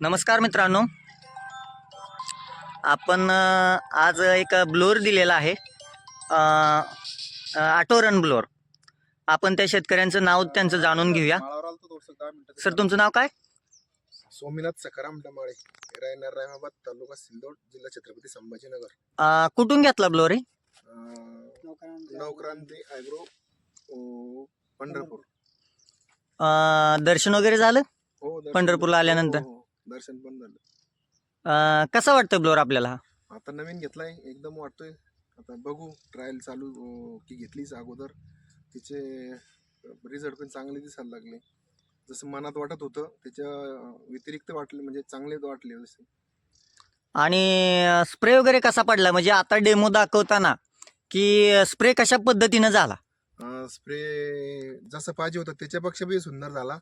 नमस्कार मित्रांनो. आपण आज एक ब्लोअर दिलेला आहे. आटोरन ब्लोअर. आपण त्या शेतकऱ्यांचं नाव त्यांचं जाणून घेऊया. सर तुमचं नाव काय? सोमनाथ सखाराम डमाळे रायनार रायमाबाद तालुका सिल्लोड जिल्हा छत्रपती संभाजीनगर. कुठून घेतला ब्लोअर नवक्रांती अं, पंढरपूर. दर्शन वगैरे झालं? हो पंढरपूरला आल्यानंतर? दर्शन पण झालं. अ, कसं वाटतं ब्लोअर आपल्याला? हा? आता नवीन घेतलाय एकदम वाटतोय. आता बघू ट्रायल चालू अं, की घेतलीच अगोदर. तिचे रिझल्ट पण चांगले दिसायला लागले. जसं मनात वाटत होतं त्याच्या व्यतिरिक्त वाटले म्हणजे चांगले वाटले जसे आणि स्प्रे वगैरे कसा पडला? म्हणजे आता डेमो दाखवताना की स्प्रे कशा पद्धतीनं झाला? स्प्रे जसं पाहिजे होतं त्याच्यापेक्षा बी सुंदर झाला.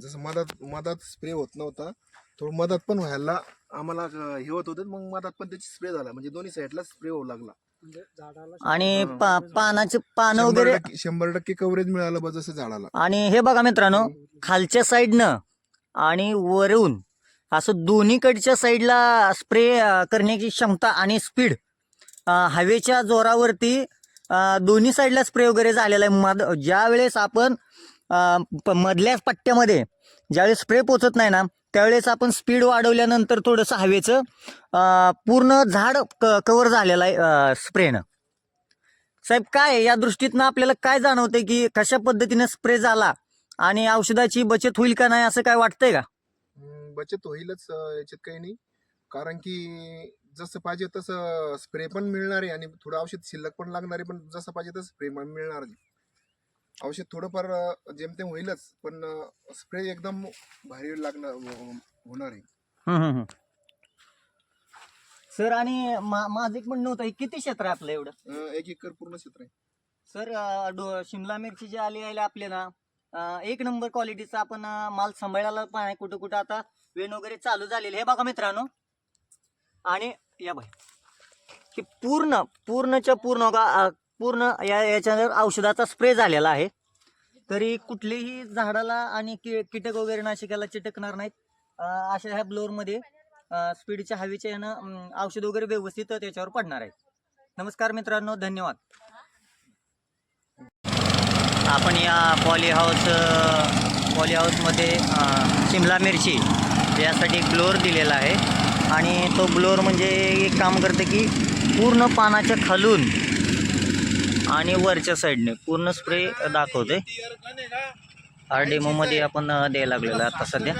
जसं मधात मधात स्प्रे होत नव्हता थोडं मधात पण व्हायला आम्हाला हे होत होतं मग मधात पण त्याची स्प्रे झाला. म्हणजे दोन्ही साईडला स्प्रे होऊ लागला. आणि हा. पा पानाचे पानं शंभर वगैरे टक्के- शंभर टक्के कव्हरेज मिळालं बा जसं झाडाला. आणि हे बघा मित्रांनो खालच्या साईडनं आणि वरून असं दोन्हीकडच्या साईडला स्प्रे करण्याची क्षमता आणि स्पीड हवेच्या जोरावरती दोन्ही साईडला स्प्रे वगैरे झालेला आहे. मध ज्या वेळेस आपण प- मधल्या पट्ट्यामध्ये ज्यावेळेस स्प्रे पोचत नाही ना त्यावेळेस आपण स्पीड वाढवल्यानंतर थोडंसं हवेचं पूर्ण झाड क कवर झालेलं आहे स्प्रेनं साहेब काय आहे? या दृष्टीतनं आपल्याला काय जाणवतंय की कशा पद्धतीने स्प्रे झाला आणि औषधाची बचत होईल का नाही असं काय वाटतंय का? बचत होईलच याच्यात काही नाही. कारण की जसं पाहिजे तसं स्प्रे पण मिळणार आहे आणि थोडं औषध शिल्लक पण लागणार आहे पण जसं पाहिजे तसं स्प्रे पण मिळणार आहे औषध थोडंफार जेमतेम होईलच पण स्प्रे एकदम भारी लागणार अं, होणार आहे. हम्म, हम्म, हम्म. सर आणि मा- माझं एक म्हणणं होतं हे किती क्षेत्र आहे आपलं एवढं? अं, एक एकर पूर्ण क्षेत्र आहे. सर अं, डो- शिमला मिरची जी आली आहे आपले ना अं, एक नंबर क्वालिटीचा आपण अं, माल सांभाळायला पण आहे कुठं कुठं. आता वेण वगैरे चालू झालेली हे बघा मित्रांनो आणि या बाई. ही पूर्ण पूर्णच्या पूर्ण का पूर्ण या याच्यावर औषधाचा स्प्रे झालेला आहे. तरी कुठलीही झाडाला आणि कि कीटक वगैरे नाशिकाला चिटकणार नाहीत. अशा ह्या ब्लोअरमध्ये स्पीडच्या हवेच्या यानं औषध वगैरे व्यवस्थित त्याच्यावर पडणार आहे नमस्कार मित्रांनो धन्यवाद. आपण या पॉली हाऊस पॉली हाऊसमध्ये शिमला मिरची यासाठी एक ब्लोअर दिलेला आहे. आणि तो ब्लोअर म्हणजे एक काम करतं की पूर्ण पानाच्या खालून आणि वरच्या साईडने पूर्ण स्प्रे दाखवते. हा डेमोमध्ये आपण द्यायला लागलेला आता सध्या.